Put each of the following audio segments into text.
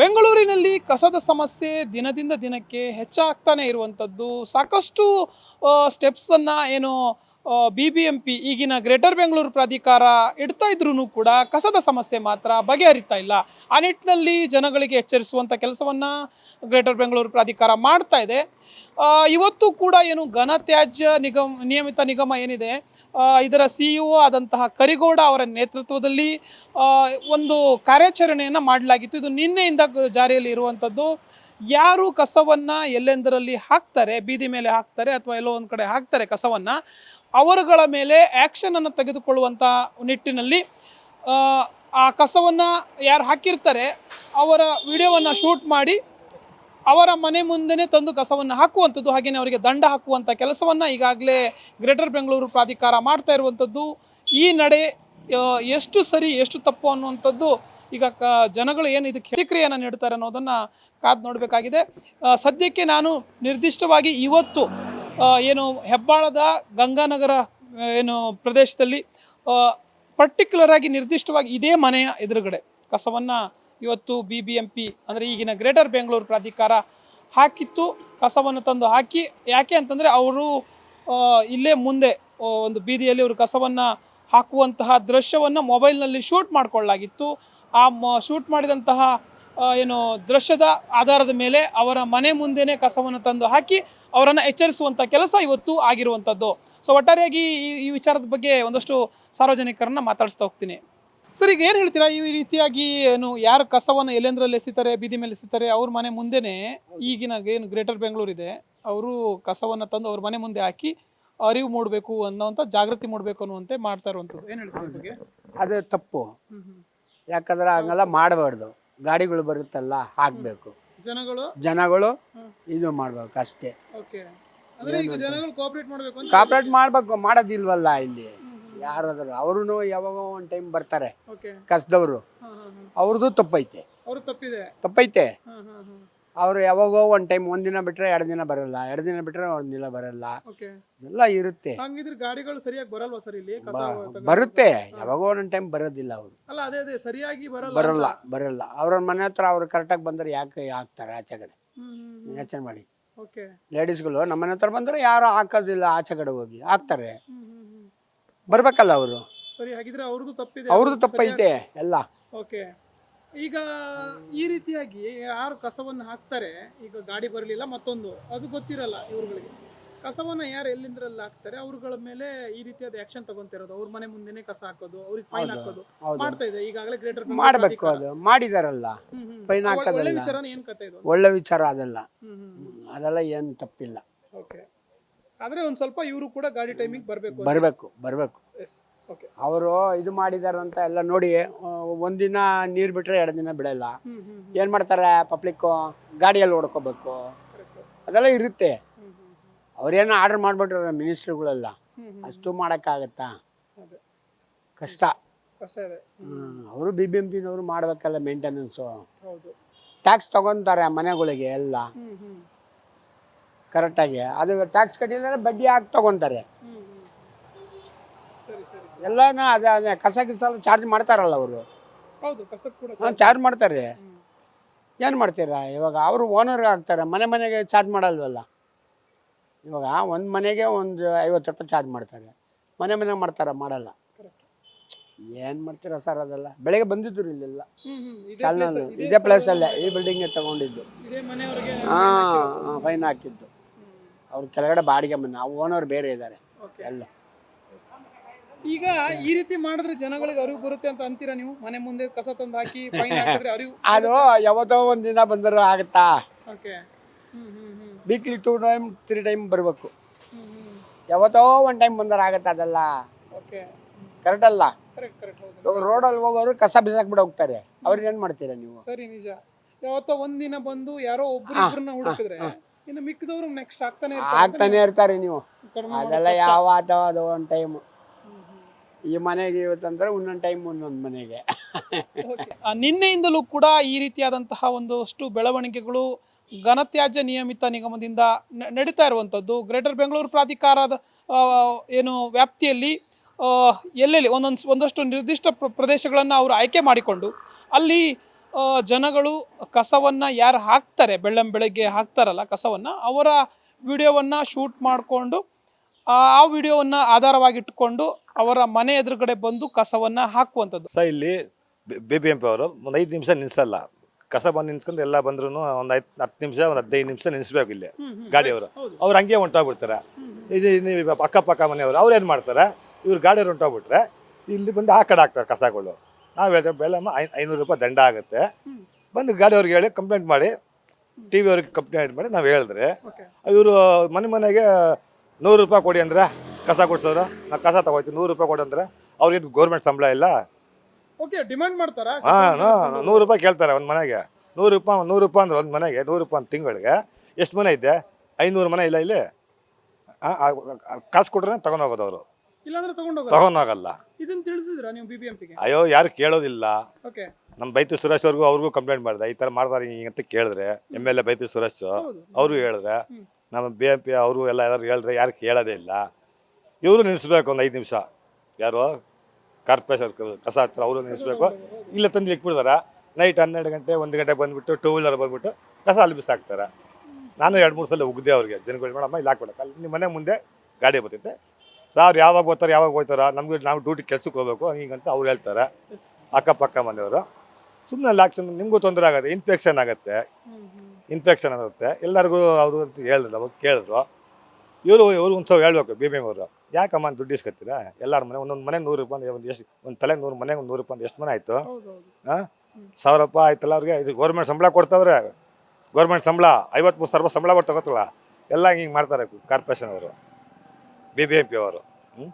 ಬೆಂಗಳೂರಿನಲ್ಲಿ ಕಸದ ಸಮಸ್ಯೆ ದಿನದಿಂದ ದಿನಕ್ಕೆ ಹೆಚ್ಚಾಗ್ತಾನೆ ಇರುವಂಥದ್ದು. ಸಾಕಷ್ಟು ಸ್ಟೆಪ್ಸನ್ನು ಏನು ಬಿ ಬಿ ಎಂ ಪಿ ಈಗಿನ ಗ್ರೇಟರ್ ಬೆಂಗಳೂರು ಪ್ರಾಧಿಕಾರ ಇಡ್ತಾ ಇದ್ರೂ ಕೂಡ ಕಸದ ಸಮಸ್ಯೆ ಮಾತ್ರ ಬಗೆಹರಿತಾ ಇಲ್ಲ. ಆ ನಿಟ್ಟಿನಲ್ಲಿ ಜನಗಳಿಗೆ ಎಚ್ಚರಿಸುವಂಥ ಕೆಲಸವನ್ನು ಗ್ರೇಟರ್ ಬೆಂಗಳೂರು ಪ್ರಾಧಿಕಾರ ಮಾಡ್ತಾ ಇದೆ. ಇವತ್ತು ಕೂಡ ಏನು ಘನತ್ಯಾಜ್ಯ ನಿಗಮ, ನಿಯಮಿತ ನಿಗಮ ಏನಿದೆ ಇದರ ಸಿ ಇ ಆದಂತಹ ಕರಿಗೌಡ ಅವರ ನೇತೃತ್ವದಲ್ಲಿ ಒಂದು ಕಾರ್ಯಾಚರಣೆಯನ್ನು ಮಾಡಲಾಗಿತ್ತು. ಇದು ನಿನ್ನೆಯಿಂದ ಜಾರಿಯಲ್ಲಿ ಇರುವಂಥದ್ದು ಯಾರು ಕಸವನ್ನು ಎಲ್ಲೆಂದರಲ್ಲಿ ಹಾಕ್ತಾರೆ, ಬೀದಿ ಮೇಲೆ ಹಾಕ್ತಾರೆ ಅಥವಾ ಎಲ್ಲೋ ಒಂದು ಕಡೆ ಹಾಕ್ತಾರೆ ಕಸವನ್ನು, ಅವರುಗಳ ಮೇಲೆ ಆ್ಯಕ್ಷನನ್ನು ತೆಗೆದುಕೊಳ್ಳುವಂಥ ನಿಟ್ಟಿನಲ್ಲಿ ಆ ಕಸವನ್ನು ಯಾರು ಹಾಕಿರ್ತಾರೆ, ಅವರ ವಿಡಿಯೋವನ್ನು ಶೂಟ್ ಮಾಡಿ ಅವರ ಮನೆ ಮುಂದೆನೇ ತಂದು ಕಸವನ್ನು ಹಾಕುವಂಥದ್ದು ಹಾಗೆಯೇ ಅವರಿಗೆ ದಂಡ ಹಾಕುವಂಥ ಕೆಲಸವನ್ನು ಈಗಾಗಲೇ ಗ್ರೇಟರ್ ಬೆಂಗಳೂರು ಪ್ರಾಧಿಕಾರ ಮಾಡ್ತಾ ಇರುವಂಥದ್ದು. ಈ ನಡೆ ಎಷ್ಟು ಸರಿ, ಎಷ್ಟು ತಪ್ಪು ಅನ್ನುವಂಥದ್ದು ಈಗ ಕ, ಜನಗಳು ಏನು ಇದಕ್ಕೆ ಪ್ರತಿಕ್ರಿಯೆಯನ್ನು ನೀಡ್ತಾರೆ ಅನ್ನೋದನ್ನು ಕಾದು ನೋಡಬೇಕಾಗಿದೆ. ಸದ್ಯಕ್ಕೆ ನಾನು ನಿರ್ದಿಷ್ಟವಾಗಿ ಇವತ್ತು ಏನು ಹೆಬ್ಬಾಳದ ಗಂಗಾನಗರ ಏನು ಪ್ರದೇಶದಲ್ಲಿ ಪರ್ಟಿಕ್ಯುಲರ್ ಆಗಿ ನಿರ್ದಿಷ್ಟವಾಗಿ ಇದೇ ಮನೆಯ ಎದುರುಗಡೆ ಕಸವನ್ನು ಇವತ್ತು ಬಿ ಬಿ ಎಂ ಪಿ ಅಂದರೆ ಈಗಿನ ಗ್ರೇಟರ್ ಬೆಂಗಳೂರು ಪ್ರಾಧಿಕಾರ ಹಾಕಿತ್ತು, ಕಸವನ್ನು ತಂದು ಹಾಕಿ, ಯಾಕೆ ಅಂತಂದರೆ ಅವರು ಇಲ್ಲೇ ಮುಂದೆ ಒಂದು ಬೀದಿಯಲ್ಲಿ ಅವರು ಕಸವನ್ನು ಹಾಕುವಂತಹ ದೃಶ್ಯವನ್ನು ಮೊಬೈಲ್ನಲ್ಲಿ ಶೂಟ್ ಮಾಡಿಕೊಳ್ಳಲಾಗಿತ್ತು. ಆ ಮ, ಶೂಟ್ ಮಾಡಿದಂತಹ ಏನು ದೃಶ್ಯದ ಆಧಾರದ ಮೇಲೆ ಅವರ ಮನೆ ಮುಂದೆನೇ ಕಸವನ್ನು ತಂದು ಹಾಕಿ, ಅವರನ್ನು ಎಚ್ಚರಿಸುವಂಥ ಕೆಲಸ ಇವತ್ತು ಆಗಿರುವಂಥದ್ದು ಸೊ ಒಟ್ಟಾರೆಯಾಗಿ ಈ ಈ ವಿಚಾರದ ಬಗ್ಗೆ ಒಂದಷ್ಟು ಸಾರ್ವಜನಿಕರನ್ನು ಮಾತಾಡಿಸ್ತಾ ಹೋಗ್ತೀನಿ. ಸರ್ ಈಗ ಏನು ಹೇಳ್ತೀರಾ? ಈ ರೀತಿಯಾಗಿ ಏನು ಯಾರು ಕಸವನ್ನು ಎಲ್ಲೆಂದ್ರಲ್ಲಿ ಎಸಿತಾರೆ ಬೀದಿ ಮೇಲೆ ಎಸಿತಾರೆ ಅವ್ರ ಮನೆ ಮುಂದೆನೆ ಈಗಿನ ಏನು ಗ್ರೇಟರ್ ಬೆಂಗಳೂರು ಇದೆ ಅವರು ಕಸವನ್ನು ತಂದು ಅವ್ರ ಮನೆ ಮುಂದೆ ಹಾಕಿ ಅರಿವು ಮೂಡಬೇಕು ಅನ್ನೋಂಥ ಜಾಗೃತಿ ಮೂಡಬೇಕು ಅನ್ನುವಂತೆ ಮಾಡ್ತಾ ಇರುವಂಥದ್ದು ಏನು ಹೇಳ್ತೀರಾ ಇದ್ರ ಬಗ್ಗೆ? ಅದು ತಪ್ಪು. ಯಾಕಂದ್ರೆ ಹಂಗೆಲ್ಲ ಮಾಡಬಾರ್ದು. ಗಾಡಿಗಳು ಬರುತ್ತಲ್ಲ ಹಾಕ್ಬೇಕು. ಜನಗಳು? ಜನಗಳು. ಇದು ಮಾಡ್ಬೇಕು ಅಷ್ಟೇ. ಓಕೆ. ಅಂದ್ರೆ ಈಗ ಜನಗಳು ಕೋಆಪರೇಟ್ ಮಾಡಬೇಕು ಅಂತ ಕಾಪ್ರೇಟ್ ಮಾಡ್ಬೇಕು ಮಾಡೋದಿಲ್ವಲ್ಲ ಇಲ್ಲಿ. ಯಾರಾದ್ರು ಅವರು ಯಾವಾಗ ಒಂದು ಟೈಮ್ ಬರ್ತಾರೆ ಓಕೆ ಕಸದವರು ಹಾ ಅವ್ರದ್ದು ತಪ್ಪೈತೆ. ಅವ್ರು ತಪ್ಪಿದೆ. ತಪ್ಪೈತೆ. ಅವ್ರು ಯಾವಾಗೋ ಒಂದು ಟೈಮ್ ಒಂದಿನ ಬಿಟ್ರೆ ಎರಡು ದಿನ ಬರಲ್ಲ ಎರಡು ದಿನ ಬಿಟ್ರೆ ಒಂದ್ ದಿನ ಬರಲ್ಲ. ಓಕೆ ಎಲ್ಲ ಇರುತ್ತೆ. ಹಂಗಿದ್ರೆ ಗಾಡಿಗಳು ಸರಿಯಾಗಿ ಬರಲ್ವಾ ಸರ್ ಇಲ್ಲಿ? ಕಸ ಬರುತ್ತೆ. ಯಾವಾಗೋ ಒಂದೊಂದು ಟೈಮ್ ಬರೋದಿಲ್ಲ ಅವರು. ಅಲ್ಲ ಅದೇ ಅದೇ ಸರಿಯಾಗಿ ಬರಲ್ಲ ಬರಲ್ಲ ಬರಲ್ಲ. ಅವ್ರ ಮನೆ ಹತ್ರ ಅವ್ರು ಕರೆಕ್ಟಾಗಿ ಬಂದ್ರೆ ಯಾಕೆ ಹಾಕ್ತಾರೆ ಆಚೆ ಕಡೆ. ಯೋಚನೆ ಮಾಡಿ. ಓಕೆ ಲೇಡೀಸ್ಗಳು ನಮ್ಮ ಮನೆ ಹತ್ರ ಬಂದ್ರೆ ಯಾರು ಹಾಕೋದಿಲ್ಲ ಆಚೆ ಕಡೆ ಹೋಗಿ. ಹಾಕ್ತಾರೆ. ಹ್ಮ್. ಬರ್ಬೇಕಲ್ಲ ಅವರು? ಸರಿ ಹಾಗಿದ್ರೆ ಅವ್ರದ್ದು ತಪ್ಪಿದೆ. ಅವ್ರದ್ದು ತಪ್ಪೈತೆ ಎಲ್ಲ. ಓಕೆ. ಈಗ ಈ ರೀತಿಯಾಗಿ ಯಾರು ಕಸವನ್ನು ಹಾಕ್ತಾರೆ ಈಗ ಗಾಡಿ ಬರಲಿಲ್ಲ ಮತ್ತೊಂದು ಅದು ಗೊತ್ತಿರಲ್ಲ ಇವ್ರುಗಳಿಗೆ. ಕಸವನ್ನ ಯಾರು ಎಲ್ಲಿಂದ್ರಲ್ಲಿ ಹಾಕ್ತಾರೆ ಅವ್ರಗಳ ಮೇಲೆ ಈ ರೀತಿಯಾದ ಆಕ್ಷನ್ ತಗೊಂತಿರೋದು. ಅವ್ರ ಮನೆ ಮುಂದೆನೆ ಕಸ ಹಾಕೋದು ಅವ್ರಿಗೆ ಫೈನ್ ಹೌದು. ಹಾಕೋದು. ಹೌದು. ಮಾಡ್ತಾ ಇದೆ ಈಗಾಗಲೇ ಗ್ರೇಟರ್ ಮಾಡ್ಬೇಕು ಅದು. ಮಾಡಿದಾರಲ್ಲ. ಫೈನ್ ಒಳ್ಳೆ ಹಾಕೋದಲ್ಲ. ವಿಚಾರನ ಏನ್ ಕತೆ ಇದು? ಒಳ್ಳೆ ವಿಚಾರ ಅದೆಲ್ಲ. ಹ್ಮ್ ಹ್ಮ್. ಅದೆಲ್ಲ ಏನು ತಪ್ಪಿಲ್ಲ. ಓಕೆ. ಆದ್ರೆ ಒಂದ್ ಸ್ವಲ್ಪ ಇವರು ಕೂಡ ಗಾಡಿ ಟೈಮಿಂಗ್ ಬರಬೇಕು ಬರಬೇಕು ಬರಬೇಕು. ಎಸ್ ಓಕೆ ಅವರು ಇದು ಮಾಡಿದಾರಂತ ಎಲ್ಲ ನೋಡಿ ಒಂದಿನ ನೀರು ಬಿಟ್ರೆ ಎರಡು ದಿನ ಬಿಡಲ್ಲ. ಏನ್ ಮಾಡ್ತಾರೆ ಪಬ್ಲಿಕ್ಕು ಗಾಡಿಯಲ್ಲಿ ಓಡ್ಕೋಬೇಕು. ಅದೆಲ್ಲ ಇರುತ್ತೆ. ಅವ್ರೇನೋ ಆರ್ಡರ್ ಮಾಡ್ಬಿಟ್ರೆ ಮಿನಿಸ್ಟ್ರುಗಳೆಲ್ಲ. ಅಷ್ಟು ಮಾಡೋಕ್ಕಾಗತ್ತಾ? ಕಷ್ಟ. ಕಷ್ಟ ಇದೆ. ಅವರು ಬಿ ಬಿ ಎಂ ಪಿನವರು ಮಾಡ್ಬೇಕಲ್ಲ ಮೇಂಟೆನೆನ್ಸು ಹೌದು. ಟ್ಯಾಕ್ಸ್ ತಗೊಂತಾರೆ ಮನೆಗಳಿಗೆ ಎಲ್ಲ. ಕರೆಕ್ಟಾಗಿ. ಅದು ಟ್ಯಾಕ್ಸ್ ಕಟ್ಟಿದ್ರೆ ಬಡ್ಡಿ ಹಾಕಿ ತಗೊಂತಾರೆ. ಎಲ್ಲನೂ ಅದೇ ಅದೇ ಕಸ ಗಿಸ ಚಾರ್ಜ್ ಮಾಡ್ತಾರಲ್ಲ ಅವರು. ಹೌದು ಕೂಡ ಚಾರ್ಜ್ ಮಾಡ್ತಾರೆ. ಏನು ಮಾಡ್ತೀರಾ? ಇವಾಗ ಅವರು ಓನರ್ ಆಗ್ತಾರೆ ಮನೆ ಮನೆಗೆ ಚಾರ್ಜ್ ಮಾಡಲ್ವಲ್ಲ? ಇವಾಗ ಒಂದು ಮನೆಗೆ ಒಂದು ಐವತ್ತು ರೂಪಾಯಿ ಚಾರ್ಜ್ ಮಾಡ್ತಾರೆ. ಮನೆ ಮನೆಗೆ ಮಾಡ್ತಾರ ಮಾಡಲ್ಲ. ಏನು ಮಾಡ್ತೀರಾ ಸರ್ ಅದೆಲ್ಲ? ಬೆಳಗ್ಗೆ ಬಂದಿದ್ರು ಇಲ್ಲೆಲ್ಲ. ಹ್ಮ್ ಇದೇ ಪ್ಲೇಸಲ್ಲೇ ಪ್ಲೇಸ್ ಅಲ್ಲೇ ಈ ಬಿಲ್ಡಿಂಗೇ ತಗೊಂಡಿದ್ದು. ಹಾಂ ಫೈನ್ ಹಾಕಿದ್ದು. ಅವ್ರ ಕೆಳಗಡೆ ಬಾಡಿಗೆ ಮನೆ ನಾವು ಓನರ್ ಬೇರೆ ಇದ್ದಾರೆ ಎಲ್ಲ. ಈಗ ಈ ರೀತಿ ಮಾಡಿದ್ರೆ ಜನಗಳಿಗೆ ಅರಿವು ಬರುತ್ತೆ ಅಂತ ಅಂತೀರಾ ನೀವು? ಮನೆ ಮುಂದೆ ಕಸ ತಂದು ಹಾಕಿ ಫೈನ್ ಹಾಕಿದ್ರೆ ಅರಿವು ಅದು ಯಾವತ್ತೋ ಒಂದು ದಿನ ಬಂದರೂ ಆಗುತ್ತಾ? Okay hmm hmm hmm. Weekly two time three time ಬರಬೇಕು. Hmm hmm. ಯಾವತ್ತೋ ಒಂದು ಟೈಮ್ ಬಂದರೆ ಆಗುತ್ತೆ ಅದೆಲ್ಲ. ಓಕೆ ಕರೆಕ್ಟ್ ಅಲ್ಲ? ಕರೆಕ್ಟ್ ಕರೆಕ್ಟ್ ಹೌದು. ಇವಾಗ ರೋಡಲ್ಲಿ ಹೋಗೋರು ಕಸ ಬಿಸಾಕ್ಬಿಟ್ಟು ಹೋಗ್ತಾರೆ. ಅವ್ರಿಗೆ ಏನು ಮಾಡ್ತೀರಾ ನೀವು? ಸರಿ ನಿಜ. ಯಾವತ್ತೋ ಒಂದಿನ ಬಂದು ಯಾರೋ ಒಬ್ರು ಇಬ್ರನ್ನ ಹುಡುಕಿದ್ರೆ ಇನ್ನು ಮಿಕ್ಕದವರು ನೆಕ್ಸ್ಟ್ ಆಗ್ತಾನೆ ಆಗ್ತಾನೆ ಇರ್ತಾರೆ ನೀವು. ಕಡಿಮೆ ಅದೆಲ್ಲ. ಯಾವ ಅದು ಒಂದು ಟೈಮ್. ಈ ಮನೆಗೆ ಇವತ್ತಂದ್ರೆ ಒಂದೊಂದು ಟೈಮ್ ಒಂದೊಂದು ಮನೆಗೆ. ಆ, ನಿನ್ನೆಯಿಂದಲೂ ಕೂಡ ಈ ರೀತಿಯಾದಂತಹ ಒಂದಷ್ಟು ಬೆಳವಣಿಗೆಗಳು ಘನತ್ಯಾಜ್ಯ ನಿಯಮಿತ ನಿಗಮದಿಂದ ನ- ನಡೀತಾ ಇರುವಂಥದ್ದು. ಗ್ರೇಟರ್ ಬೆಂಗಳೂರು ಪ್ರಾಧಿಕಾರದ ಆ, ಏನು ವ್ಯಾಪ್ತಿಯಲ್ಲಿ ಆ, ಎಲ್ಲೆಲ್ಲಿ ಒಂದೊಂದು ಒಂದಷ್ಟು ನಿರ್ದಿಷ್ಟ ಪ್ರ- ಪ್ರದೇಶಗಳನ್ನು ಅವರು ಆಯ್ಕೆ ಮಾಡಿಕೊಂಡು ಅಲ್ಲಿ ಜನಗಳು ಕಸವನ್ನ ಯಾರು ಹಾಕ್ತಾರೆ ಬೆಳ್ಳಂ ಬೆಳಗ್ಗೆ ಹಾಕ್ತಾರಲ್ಲ ಕಸವನ್ನು ಅವರ ವಿಡಿಯೋವನ್ನು ಶೂಟ್ ಮಾಡಿಕೊಂಡು ಆ ವಿಡಿಯೋವನ್ನು ಆಧಾರವಾಗಿಟ್ಟುಕೊಂಡು ಅವರ ಮನೆ ಎದುರುಗಡೆ ಬಂದು ಕಸವನ್ನು ಹಾಕುವಂಥದ್ದು. ಸರ್ ಇಲ್ಲಿ ಬಿ ಬಿ ಎಂ ಪಿ ಅವರು ಒಂದು ಐದು ನಿಮಿಷ ನಿಲ್ಲಿಸಲ್ಲ ಕಸ ಬಂದು ನಿಲ್ಸ್ಕೊಂಡು ಎಲ್ಲ ಬಂದ್ರು ಒಂದು ಐದು ಹತ್ತು ನಿಮಿಷ ಒಂದು ಹದಿನೈದು ನಿಮಿಷ ನಿಲ್ಲಿಸ್ಬೇಕು ಇಲ್ಲಿ ಗಾಡಿಯವರು. ಅವ್ರು. ಹಂಗೆ ಹೊಂಟೋಗ್ಬಿಡ್ತಾರೆ ಇದು ಅಕ್ಕಪಕ್ಕ ಮನೆಯವರು ಅವ್ರು ಏನು ಮಾಡ್ತಾರೆ? ಇವ್ರು ಗಾಡಿಯವ್ರು ಹೊಂಟೋಗ್ಬಿಟ್ರೆ ಇಲ್ಲಿ ಬಂದು ಆ ಕಡೆ ಹಾಕ್ತಾರೆ ಕಸಗಳು. ನಾವು ಹೇಳ್ತೇವೆ ಬೆಳಮ್ಮ ಐ ಐನೂರು ರೂಪಾಯಿ ದಂಡ ಆಗುತ್ತೆ. ಬಂದು ಗಾಡಿಯವ್ರಿಗೆ ಹೇಳಿ ಕಂಪ್ಲೇಂಟ್ ಮಾಡಿ ಟಿ ವಿ ಅವ್ರಿಗೆ ಕಂಪ್ಲೇಂಟ್ ಮಾಡಿ ನಾವು ಹೇಳಿದ್ರೆ ಇವರು ಮನೆ ಮನೆಗೆ ನೂರು ರೂಪಾಯಿ ಕೊಡಿ ಅಂದ್ರೆ ಕಸ ಕೊಡ್ಸೋರು ನಾವು ಕಸ ತಗೋತೀವಿ ನೂರು ರೂಪಾಯಿ ಕೊಡಿ ಅಂದ್ರೆ ಅವ್ರಿಗೆ ಗೌರ್ಮೆಂಟ್ ಸಂಬಳ ಇಲ್ಲ. ಓಕೆ ಡಿಮ್ಯಾಂಡ್ ಮಾಡ್ತಾರಾ? ಹಾಂ ನೂರು ರೂಪಾಯಿ ಕೇಳ್ತಾರೆ ಒಂದು ಮನೆಗೆ. ನೂರು ರೂಪಾಯಿ ನೂರು ರೂಪಾಯಿ ಅಂದ್ರೆ ಒಂದು ಮನೆಗೆ ನೂರು ರೂಪಾಯಿ ಒಂದು ತಿಂಗಳಿಗೆ. ಎಷ್ಟು ಮನೆ ಇದೆ ಐನೂರು ಮನೆ ಇಲ್ಲ ಇಲ್ಲಿ. ಕಾಸು ಕೊಟ್ರೆ ತಗೊಂಡೋಗೋದು ಅವರು. ಇಲ್ಲಾಂದ್ರೆ ತಗೊಂಡೋಗ ತಗೊಂಡೋಗಲ್ಲ. ಇದನ್ನ ತಿಳಿಸಿದ್ರ ನೀವು ಅಯ್ಯೋ ಯಾರು ಕೇಳೋದಿಲ್ಲ. ಓಕೆ ನಮ್ಮ ಬೈತು ಸುರೇಶ್ ಅವ್ರಿಗೂ ಅವ್ರಿಗೂ ಕಂಪ್ಲೇಂಟ್ ಮಾಡಿದೆ. ಈ ತರ ಮಾಡ್ತಾರೆ ಹಿಂಗೆ ಅಂತ ಕೇಳಿದ್ರೆ ಎಂ ಎಲ್ ಎ ಬೈತು ಸುರೇಶ್ ಅವ್ರು ಹೇಳಿದ್ರೆ ಹ್ಮ್. ನಮ್ಮ ಬಿ ಎಂ ಪಿ ಅವರು ಎಲ್ಲ ಯಾರು ಹೇಳಿದ್ರೆ ಯಾರು ಕೇಳೋದೇ ಇಲ್ಲ. ಇವರು ನಿಲ್ಲಿಸ್ಬೇಕು ಒಂದು ಐದು ನಿಮಿಷ. ಯಾರು? ಕಾರ್ಪೊರೇಷನ್ ಕಸ ಹತ್ರ ಅವರು ನಿಲ್ಲಿಸ್ಬೇಕು. ಇಲ್ಲ ತಂದು ಇಕ್ಬಿಡ್ತಾರೆ. ನೈಟ್ ಹನ್ನೆರಡು ಗಂಟೆ ಒಂದು ಗಂಟೆ ಬಂದ್ಬಿಟ್ಟು ಟೂ ವೀಲರ್ ಬಂದ್ಬಿಟ್ಟು ಕಸ ಅಲ್ಲಿ ಬಿಸಾಕ್ತಾರೆ. ನಾನು ಎರಡು ಮೂರು ಸಲ ಉಗ್ದೆ ಅವ್ರಿಗೆ ಜನಗಳು ಮೇಡಮ್ಮ ಇಲ್ಲಿ ಹಾಕ್ಬಿಡಕ್ಕೆ. ಅಲ್ಲಿ ನಿಮ್ಮ ಮನೆ ಮುಂದೆ ಗಾಡಿ ಬರ್ತೈತೆ. ಸಾರ್ ಯಾವಾಗ ಹೋಗ್ತಾರೆ ಯಾವಾಗ ಹೋಗ್ತಾರ ನಮಗೆ ನಾವು ಡ್ಯೂಟಿ ಕೆಲ್ಸಕ್ಕೆ ಹೋಗ್ಬೇಕು ಹೀಗಂತ ಅವ್ರು ಹೇಳ್ತಾರೆ. ಅಕ್ಕಪಕ್ಕ ಮನೆಯವರು. ಸುಮ್ಮನೆ ಲಾಕ್ಸ್ ನಿಮಗೂ ತೊಂದರೆ ಆಗುತ್ತೆ ಇನ್ಫೆಕ್ಷನ್ ಆಗುತ್ತೆ. ಇನ್ಫೆಕ್ಷನ್ ಆಗುತ್ತೆ. ಎಲ್ಲರಿಗೂ ಅವರು ಅಂತ ಹೇಳಿದ್ರು ಅವಾಗ ಕೇಳಿದ್ರು. ಇವರು ಇವರು ಒಂದು ಸಾವಿರ ಹೇಳ್ಬೇಕು ಬಿ ಬಿ ಎಂ ಅವರು. ಯಾಕಮ್ಮ ದುಡ್ಡು ಇಸ್ಕೊತೀರಾ? ಎಲ್ಲರ ಮನೆ ಒಂದೊಂದು ಮನೆ ನೂರು ರೂಪಾಯಿ ಒಂದು ಎಷ್ಟು ಒಂದು ತಲೆ ನೂರು ಮನೆಗೆ ಒಂದು ನೂರು ರೂಪಾಯಿ ಎಷ್ಟು ಮನೆ ಆಯಿತು? ಹಾಂ? ಸಾವಿರ ರೂಪಾಯಿ ಆಯ್ತಲ್ಲ ಅವ್ರಿಗೆ? ಇದು ಗೌರ್ಮೆಂಟ್ ಸಂಬಳ ಕೊಡ್ತಾವ್ರೆ. ಗೌರ್ಮೆಂಟ್ ಸಂಬಳ ಐವತ್ತು ಮೂರು ಸಾವಿರ ರೂಪಾಯಿ ಸಂಬಳ ಕೊಟ್ಟು ತಗೋತಲ್ಲ ಎಲ್ಲ ಹಿಂಗೆ ಮಾಡ್ತಾರೆ ಕಾರ್ಪೊರೇಷನ್ ಅವರು. ಬಿ ಬಿ ಎಂ ಪಿ ಅವರು ಹ್ಞೂ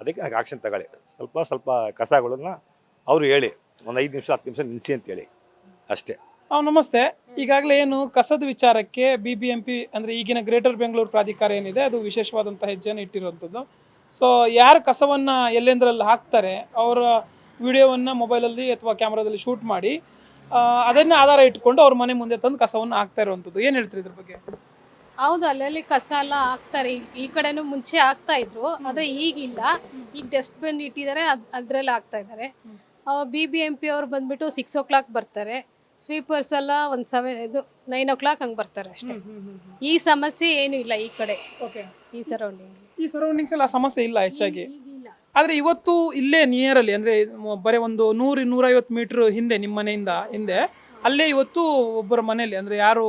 ಅದಕ್ಕೆ ಆಕ್ಷನ್ ತಗೊಳ್ಳಿ. ಸ್ವಲ್ಪ ಸ್ವಲ್ಪ ಕಸಗಳನ್ನ ಅವರು ಹೇಳಿ. ಒಂದು ಐದು ನಿಮಿಷ, ಹತ್ತು ನಿಮಿಷ ನಿಲ್ಲಿಸಿ ಅಂತೇಳಿ ಅಷ್ಟೇ. ಹಾಂ, ನಮಸ್ತೆ. ಈಗಾಗಲೇ ಏನು ಕಸದ ವಿಚಾರಕ್ಕೆ ಬಿ ಬಿ ಎಂ ಪಿ ಅಂದರೆ ಈಗಿನ ಗ್ರೇಟರ್ ಬೆಂಗಳೂರು ಪ್ರಾಧಿಕಾರ ಏನಿದೆ, ಅದು ವಿಶೇಷವಾದಂಥ ಹೆಜ್ಜೆಯನ್ನು ಇಟ್ಟಿರುವಂಥದ್ದು ಸೊ ಯಾರು ಕಸವನ್ನು ಎಲ್ಲೆಂದರಲ್ಲಿ ಹಾಕ್ತಾರೆ, ಅವರ ವಿಡಿಯೋವನ್ನು ಮೊಬೈಲಲ್ಲಿ ಅಥವಾ ಕ್ಯಾಮ್ರಾದಲ್ಲಿ ಶೂಟ್ ಮಾಡಿ ಅದನ್ನ ಆಧಾರ ಇಟ್ಕೊಂಡು ಅವ್ರ ಮನೆ ಮುಂದೆ ತಂದು ಕಸವನ್ನು ಹಾಕ್ತಾ ಇರುವಂಥದ್ದು ಏನು ಹೇಳ್ತೀರಿ ಇದ್ರ ಬಗ್ಗೆ? ಹೌದು ಅಲ್ಲಲ್ಲಿ ಕಸ ಎಲ್ಲ ಹಾಕ್ತಾರೆ. ಈ- ಈ ಕಡೆನೂ ಮುಂಚೆ ಹಾಕ್ತಾ ಇದ್ರು ಆದ್ರೆ ಈಗಿಲ್ಲ. ಈಗ ಡಸ್ಟ್ಬಿನ್ ಇಟ್ಟಿದ್ದಾರೆ ಅದ್ ಅದ್ರಲ್ಲಿ ಹಾಕ್ತಾ ಇದ್ದಾರೆ. ಬಿ ಬಿ ಎಂ ಪಿ ಅವ್ರು ಬಂದ್ಬಿಟ್ಟು ಸಿಕ್ಸ್ ಓ ಕ್ಲಾಕ್ ಬರ್ತಾರೆ. ಸ್ವೀಪರ್ಸ್ ಎಲ್ಲ ಒಂದು ಸೆವೆನ್ ಇದು ನೈನ್ ಓ ಕ್ಲಾಕ್ ಹಂಗೆ ಬರ್ತಾರೆ ಅಷ್ಟೇ. ಈ ಸಮಸ್ಯೆ ಏನು ಇಲ್ಲ ಈ ಕಡೆ. ಓಕೆ ಈ ಸರೌಂಡಿಂಗ್ ಈ ಸರೌಂಡಿಂಗ್ಸ್ ಎಲ್ಲ ಸಮಸ್ಯೆ ಇಲ್ಲ ಹೆಚ್ಚಾಗಿ. ಆದ್ರೆ ಆದರೆ ಇವತ್ತು ಇಲ್ಲೇ ನಿಯರಲ್ಲಿ ಅಂದ್ರೆ ಬರೀ ಒಂದು ನೂರು ನೂರೈವತ್ತು ಮೀಟರ್ ಹಿಂದೆ ನಿಮ್ಮ ಮನೆಯಿಂದ ಹಿಂದೆ ಅಲ್ಲೇ ಇವತ್ತು ಒಬ್ಬರ ಮನೆಯಲ್ಲಿ ಅಂದ್ರೆ ಯಾರು